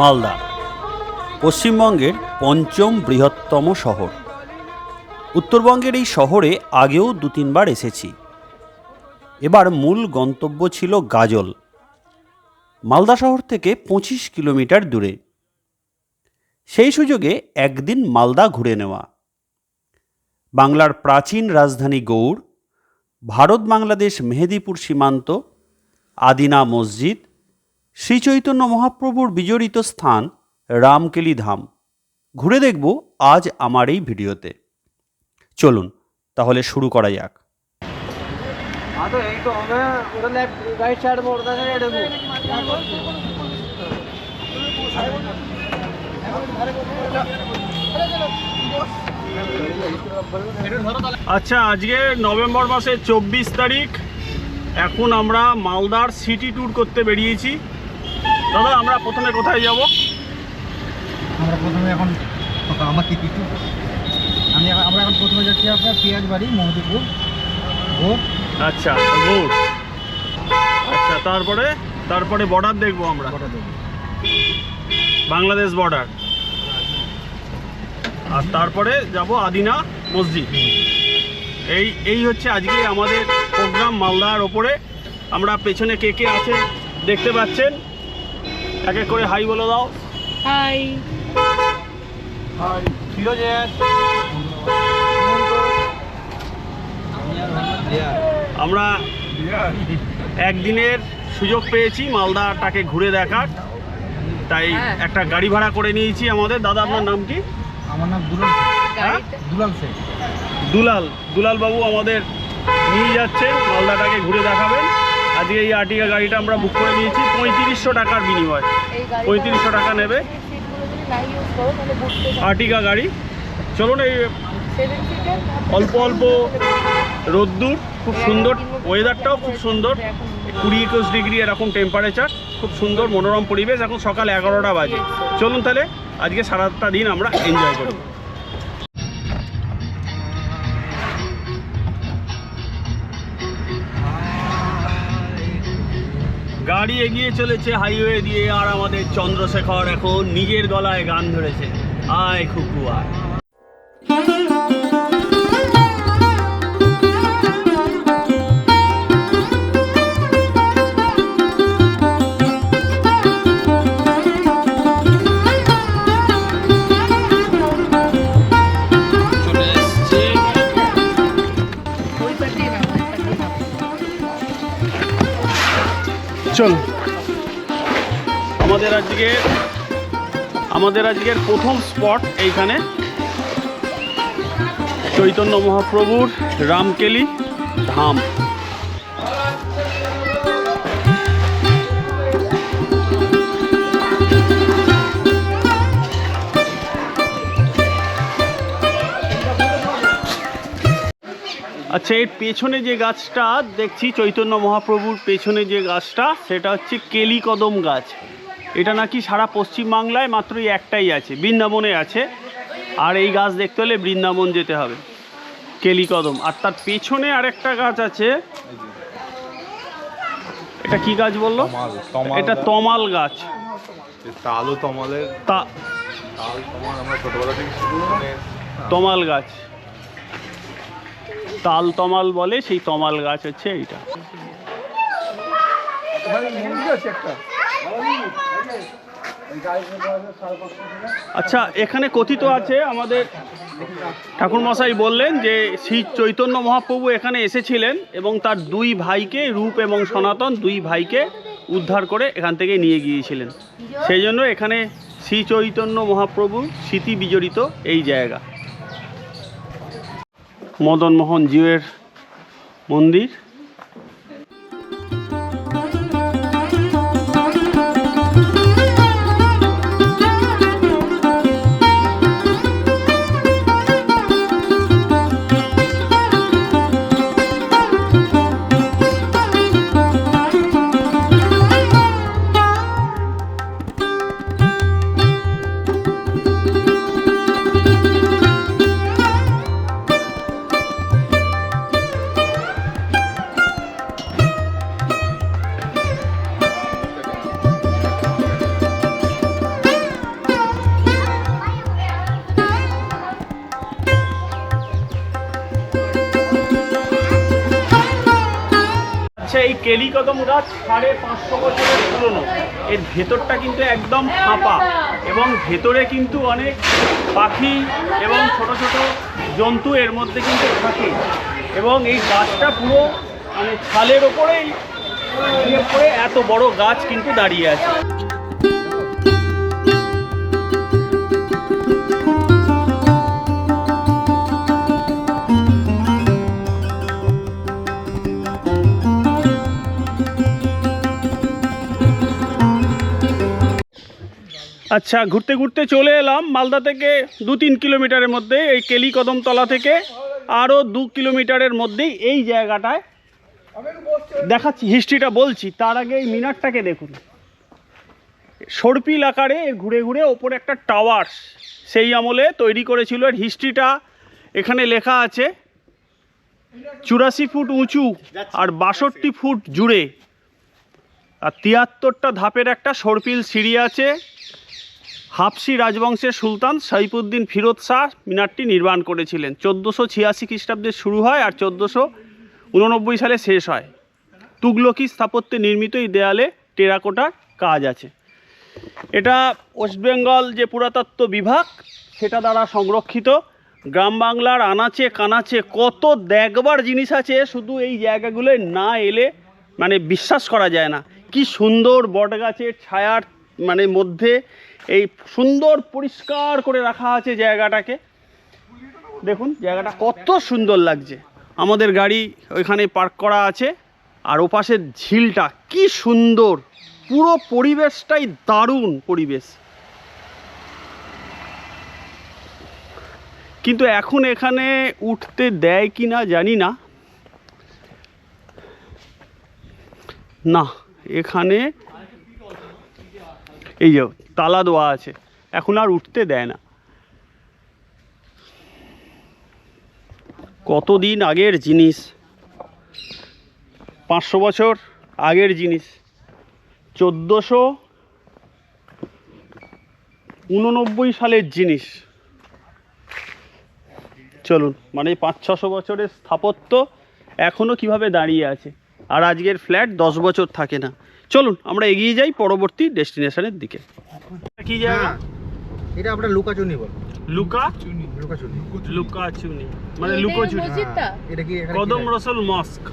মালদা পশ্চিমবঙ্গের পঞ্চম বৃহত্তম শহর। উত্তরবঙ্গের এই শহরে আগেও দু তিনবার এসেছি। এবার মূল গন্তব্য ছিল গাজল। মালদা শহর থেকে পঁচিশ কিলোমিটার দূরে। সেই সুযোগে একদিন মালদা ঘুরে নেওয়া। বাংলার প্রাচীন রাজধানী গৌড়, ভারত বাংলাদেশ মেহেদিপুর সীমান্ত, আদিনা মসজিদ শ্রীচৈতন্য মহাপ্রভুর বিজড়িত স্থান রামকেলি ধাম। ঘুরে দেখব আজ আমার এই ভিডিওতে। চলুন তাহলে শুরু করা যাক। আচ্ছা আজকে নভেম্বর মাসের চব্বিশ তারিখ। এখন আমরা মালদার সিটি ট্যুর করতে বেরিয়েছি। দাদা আমরা প্রথমে কোথায় যাব? আমরা প্রথমে এখন আমাকে কিছু আমি এখন- আমরা এখন প্রথমে যাচ্ছি আপনার পেঁয়াজ বাড়ি মহদিপুর আচ্ছা গৌড় আচ্ছা তারপরে? তারপরে বর্ডার দেখব আমরা। বাংলাদেশ বর্ডার আর তারপরে যাব আদিনা মসজিদ। এই এই হচ্ছে আজকে আমাদের প্রোগ্রাম মালদার ওপরে। আমরা পেছনে কে কে আছে দেখতে পাচ্ছেন? এক এক করে হাই বলে দাও। হাই ফিরোজের আমরা একদিনের সুযোগ পেয়েছি মালদাটাকে ঘুরে দেখার। তাই হ্যাঁ। একটা গাড়ি ভাড়া করে নিয়েছি আমাদের। দাদা আপনার নাম কি? আমার নাম দুলাল। হ্যাঁ? দুলাল দুলাল দুলাল। বাবু আমাদের নিয়ে যাচ্ছেন মালদাটাকে ঘুরে দেখাবেন। আজকে এই আর্টিকা গাড়িটা আমরা বুক করে নিয়েছি পঁয়ত্রিশশো টাকার বিনিময়। পঁয়ত্রিশশো টাকা নেবে। আর্টিকা গাড়ি। চলুন এই অল্প অল্প রোদ্দুর, খুব সুন্দর ওয়েদারটাও খুব সুন্দর। কুড়ি একুশ ডিগ্রি এরকম টেম্পারেচার খুব সুন্দর মনোরম পরিবেশ। এখন সকাল এগারোটা বাজে। চলুন তাহলে, আজকে সারাটা দিন আমরা এনজয় করি। গাড়ি এগিয়ে চলেছে হাইওয়ে দিয়ে, আর আমাদের চন্দ্রশেখর এখন নিজের গলায় গান ধরেছে। আয় খুকু চল। আমাদের আজকে আমাদের আজকের প্রথম স্পট এইখানে। চৈতন্য মহাপ্রভুর রামকেলি ধাম। আচ্ছা এর পেছনে যে গাছটা দেখছি চৈতন্য মহাপ্রভুর পেছনে যে গাছটা সেটা হচ্ছে কেলি কদম গাছ। এটা নাকি সারা পশ্চিম বাংলায় মাত্রই একটাই আছে বৃন্দাবনে আছে। আর এই গাছ দেখতে হলে বৃন্দাবন যেতে হবে কেলি কদম আর তার পেছনে আরেকটা গাছ আছে। এটা কি গাছ বলল? এটা তমাল গাছ। তমালের। তমাল গাছ। তাল তমাল বলে, সেই তমাল গাছ হচ্ছে এইটা। আচ্ছা এখানে কথিত আছে আমাদের ঠাকুরমশাই বললেন যে শ্রী চৈতন্য মহাপ্রভু এখানে এসেছিলেন এবং তার দুই ভাইকে, রূপ এবং সনাতন দুই ভাইকে উদ্ধার করে এখান থেকে নিয়ে গিয়েছিলেন। সেই জন্য এখানে শ্রী চৈতন্য মহাপ্রভু স্মৃতি বিজড়িত এই জায়গা। মদন মোহন জিউয়ের মন্দির। গাছ সাড়ে পাঁচশো বছরের পুরনো। এর ভেতরটা কিন্তু একদম ফাঁপা এবং ভেতরে কিন্তু অনেক পাখি এবং ছোট ছোট জন্তু এর মধ্যে কিন্তু থাকে। এবং এই গাছটা পুরো মানে ছালের ওপরেই এত বড় গাছ কিন্তু দাঁড়িয়ে আছে। আচ্ছা ঘুরতে ঘুরতে চলে এলাম। মালদা থেকে দু তিন কিলোমিটারের মধ্যে এই কেলি কদমতলা থেকে। আরও দু কিলোমিটারের মধ্যেই এই জায়গাটায় দেখাচ্ছি হিস্ট্রিটা বলছি। তার আগে এই মিনারটাকে দেখুন। সর্পিল আকারে ঘুরে ঘুরে ওপরে একটা টাওয়ার সেই আমলে তৈরি করেছিল। এর হিস্ট্রিটা এখানে লেখা আছে, চুরাশি ফুট উঁচু আর বাষট্টি ফুট জুড়ে। আর তিয়াত্তরটা ধাপের একটা সর্পিল সিঁড়ি আছে। হাফসি রাজবংশের সুলতান সাইফুদ্দিন ফিরোজ শাহ মিনারটি নির্মাণ করেছিলেন। চোদ্দোশো ছিয়াশি খ্রিস্টাব্দে শুরু হয় আর চোদ্দোশো উননব্বই সালে শেষ হয়। তুগলকি স্থাপত্যে নির্মিত এই দেয়ালে টেরাকোটার কাজ আছে। এটা ওয়েস্টবেঙ্গল যে পুরাতত্ত্ব বিভাগ, সেটা দ্বারা সংরক্ষিত। গ্রাম বাংলার আনাচে কানাচে কত দেখবার জিনিস আছে, শুধু এই জায়গাগুলোয় না এলে মানে বিশ্বাস করা যায় না। কি সুন্দর বটগাছের ছায়ার মানে মধ্যে এই সুন্দর পরিষ্কার করে রাখা আছে জায়গাটাকে। দেখুন, জায়গাটা কত সুন্দর লাগছে। আমাদের গাড়ি ওইখানে পার্ক করা আছে, আর ওপাশের ঝিলটা কি সুন্দর। পুরো পরিবেশটাই দারুণ পরিবেশ। কিন্তু এখন এখানে উঠতে দেয় কি না জানি না। না, এখানে এই যে, তালা দেওয়া আছে। এখন আর উঠতে দেয় না। কতদিন আগের জিনিস? পাঁচশো বছর আগের জিনিস। চোদ্দোশো উননব্বই সালের জিনিস। চলুন মানে পাঁচ ছশো বছরের স্থাপত্য এখনও কীভাবে দাঁড়িয়ে আছে? আর আজকের ফ্ল্যাট দশ বছর থাকে না। চলুন আমরা এগিয়ে যাই পরবর্তী ডেস্টিনেশনের দিকে। কি জায়গা? হ্যাঁ এটা আমরা লুকাচুনি বল। লুকা? লুকাচুনি লুকা চুনি মানে লুকাচুনি। হ্যাঁ, এটা কি কদম? রসল মস্ক।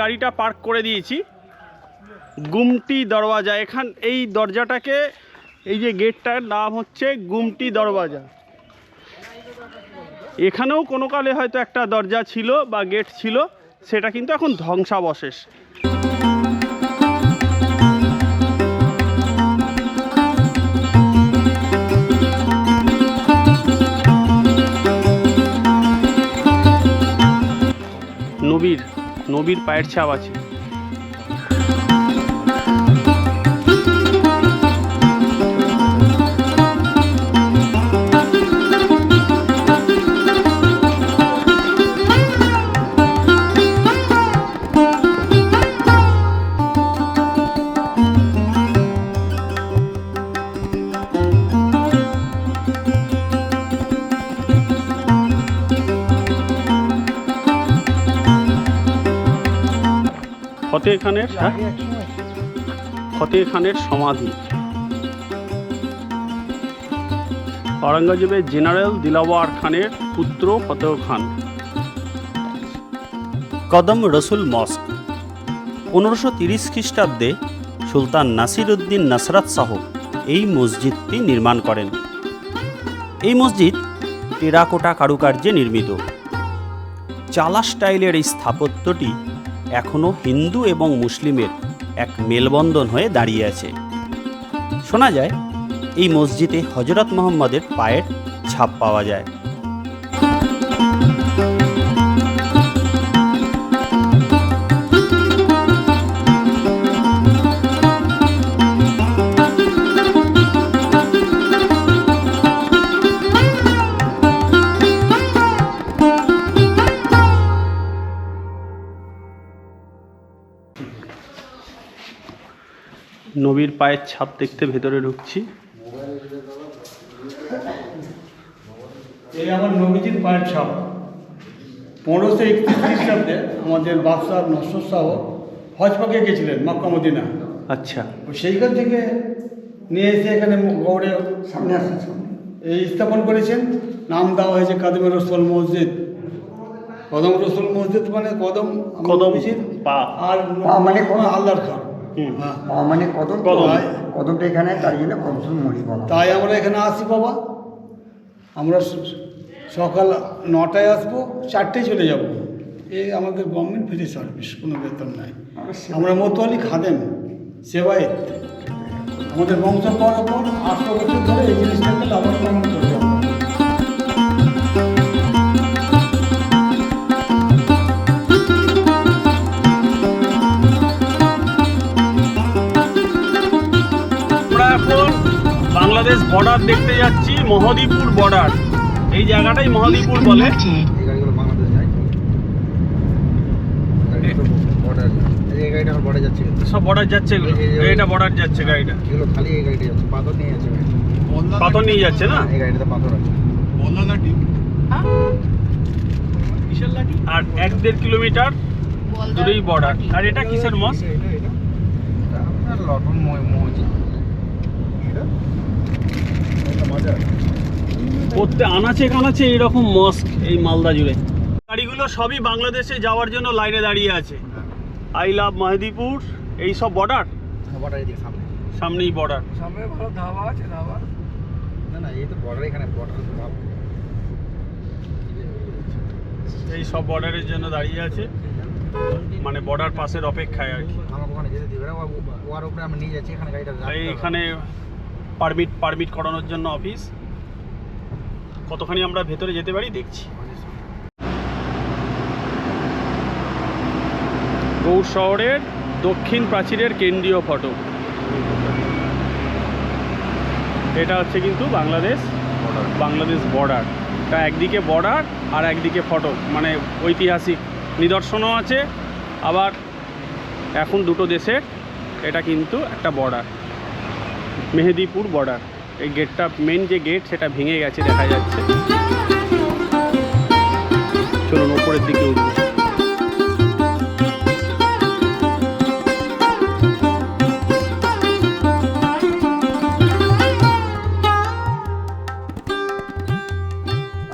গাড়িটা পার্ক করে দিয়েছি। গুমটি দরওয়াজা। এখান এই দরজাটাকে, এই যে গেটটার নাম হচ্ছে গুমটি দরওয়াজা। এখানেও কোনো কালে হয়তো একটা দরজা ছিল বা গেট ছিল, সেটা কিন্তু এখন ধ্বংসাবশেষ। নবীর পায়ের ছাপ আছে। ফতে খানের হ্যাঁ? ফতে খানের সমাধি। আওরঙ্গজেবের জেনারেল দিলাওয়ার খানের পুত্র ফতেহ খান। কদম রসুল মস্ক। পনেরোশো তিরিশ খ্রিস্টাব্দে সুলতান নাসির উদ্দিন নাসরাত শাহ এই মসজিদটি নির্মাণ করেন। এই মসজিদ টেরাকোটা কারুকার্যে নির্মিত। চালা স্টাইলের এই স্থাপত্যটি এখনও হিন্দু এবং মুসলিমের এক মেলবন্ধন হয়ে দাঁড়িয়ে আছে। শোনা যায়, এই মসজিদে হজরত মোহাম্মদের পায়ের ছাপ পাওয়া যায়। নবীর পায়ের ছাপ দেখতে ভেতরে ঢুকছি। এই আমার নবীজির পায়ের ছাপ। পনেরোশো একত্রিশ খ্রিস্টাব্দে আমাদের বাদশাহ নসর শাহ হজ পাকে গেছিলেন মক্কা মদিনা। আচ্ছা। সেইখান থেকে নিয়ে এসে এখানে গৌড়ে সামনে আসেন এই স্থাপন করেছেন। নাম দেওয়া হয়েছে কাদম রসুল মসজিদ। কদম রসুল মসজিদ মানে কদম কদম পা। আর মানে? আল্লাহর পা মানে কদম। কদম। কদমটা এখানে তার জন্য কদম মরি বলা তাই আমরা এখানে আসি বাবা। আমরা সকাল নটায় আসব চারটেয় চলে যাব। এই আমাদের গভর্নমেন্ট ফ্রি সার্ভিস কোনো বেতন নাই। আমরা মতোয়ালি খাদেন সেবায়েত। আমাদের বংশ পরপর আটশো বছর ধরে এই জিনিসটাকে লাভবান মহদীপুর বর্ডার এই জায়গাটাই মহদীপুর বলে। এই গাড়িগুলো বাংলাদেশ বর্ডার এই গাড়িটা বর্ডার যাচ্ছে সব বর্ডার যাচ্ছে এগুলো এটা বর্ডার যাচ্ছে গাড়িটা। খালি এই গাড়িটা যাচ্ছে পাথর নিয়ে যাচ্ছে পাথর নিয়ে যাচ্ছে না? এই পাথর আছে। আর এক দেড় কিলোমিটার দূরেই বর্ডার আর এটা কিসের মস? লটন মসজিদ। প্রত্যেক আনাচে কানাচে এইরকম মস্ক এই মালদা জুড়ে। গাড়িগুলো সবই বাংলাদেশে যাওয়ার জন্য লাইনে দাঁড়িয়ে আছে। আই লাভ মাহদিপুর এই সব বর্ডার বর্ডার সামনে। সামনেই বর্ডার সামনে ভালো ধাবা আছে ধাবা। না না এই তো বর্ডার এখানে বর্ডার এই সব বর্ডারের জন্য দাঁড়িয়ে আছে। মানে বর্ডার পাসের অপেক্ষায় আর কি। আমাকে ওখানে যেতে দিবে না ও- উপরে আমরা নিয়ে যাচ্ছি এখানে গাড়িটা এইখানে পারমিট পারমিট করানোর জন্য অফিস কতখানি আমরা ভেতরে যেতে পারি দেখছি। গৌড় শহরের দক্ষিণ প্রাচীরের কেন্দ্রীয় ফটক। এটা হচ্ছে কিন্তু বাংলাদেশ বাংলাদেশ বর্ডার এটা একদিকে বর্ডার আর একদিকে ফটক। মানে ঐতিহাসিক নিদর্শনও আছে। আবার এখন দুটো দেশের, এটা কিন্তু একটা বর্ডার মেহেদিপুর বর্ডার এই গেটটা মেন যে গেট সেটা ভেঙে গেছে, দেখা যাচ্ছে। চলুন উপরের দিকে উঠবো।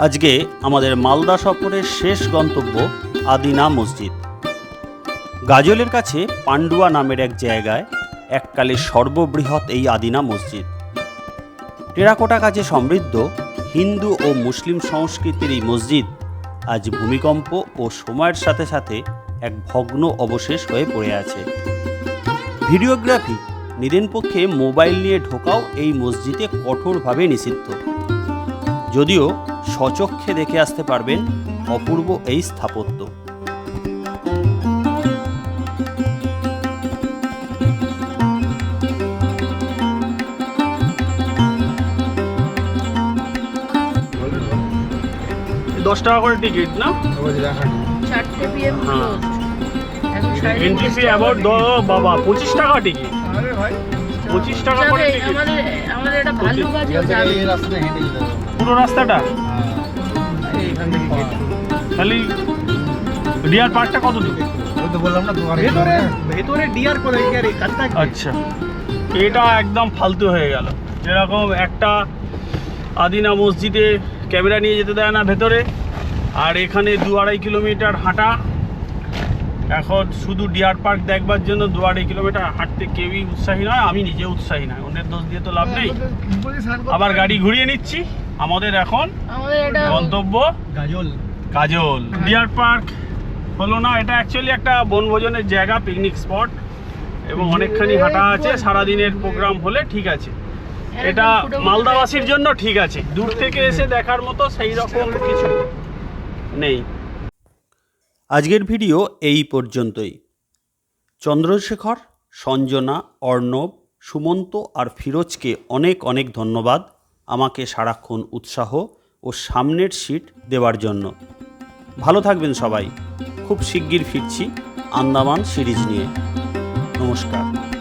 আজকে আমাদের মালদা সফরের শেষ গন্তব্য আদিনা মসজিদ। গাজলের কাছে পান্ডুয়া নামের এক জায়গায় এককালে সর্ববৃহৎ এই আদিনা মসজিদ। টেরাকোটা কাজে সমৃদ্ধ, হিন্দু ও মুসলিম সংস্কৃতির এই মসজিদ আজ ভূমিকম্প ও সময়ের সাথে সাথে এক ভগ্ন অবশেষ হয়ে পড়ে আছে। ভিডিওগ্রাফি নিদেন পক্ষে মোবাইল নিয়ে ঢোকাও এই মসজিদে কঠোরভাবে নিষিদ্ধ। যদিও সচক্ষে দেখে আসতে পারবেন অপূর্ব এই স্থাপত্য। দশ টাকা করে টিকিট না? হ্যাঁ। এন্ট্রি ফি অ্যাবাউট বাবা পঁচিশ টাকা টিকিট। আরে ভাই। পঁচিশ টাকা করে টিকিট। আমাদের আমাদের এটা ভালো কাজ যাবে। এই রাস্তাটা হেঁটে পুরো রাস্তাটা? এইখান থেকে খালি ডিয়ার পার্কটা কত দূর? ওই তো বললাম না দু আড়াই ভেতরে? কিলোমিটার। ভেতরে ডিয়ার করে কি আর এই কাজটা আচ্ছা। এটা একদম ফালতু হয়ে গেল। যেরকম একটা আদিনা মসজিদে ক্যামেরা নিয়ে যেতে দেয় না ভেতরে। আর এখানে দু আড়াই কিলোমিটার হাঁটা। এখন শুধু ডিয়ার পার্ক দেখবার জন্য দু আড়াই কিলোমিটার হাঁটতে কেউই উৎসাহী নয় আমি নিজে উৎসাহী নয়। অন্যের দোষ দিয়ে তো লাভ নেই। আবার গাড়ি ঘুরিয়ে নিচ্ছি। আমাদের এখন গন্তব্য গাজল। কাজল ডিয়ার পার্ক হলো না এটা অ্যাকচুয়ালি একটা বনভোজনের জায়গা পিকনিক স্পট এবং অনেকখানি হাঁটা আছে। সারাদিনের প্রোগ্রাম হলে ঠিক আছে। এটা মালদাবাসীর জন্য ঠিক আছে। দূর থেকে এসে দেখার মতো সেই রকম কিছু নেই। আজকের ভিডিও এই পর্যন্তই। চন্দ্রশেখর সঞ্জনা অর্ণব সুমন্ত আর ফিরোজকে অনেক অনেক ধন্যবাদ আমাকে সারাক্ষণ উৎসাহ ও সামনের সিট দেওয়ার জন্য। ভালো থাকবেন সবাই। খুব শিগগির ফিরছি আন্দামান সিরিজ নিয়ে। নমস্কার।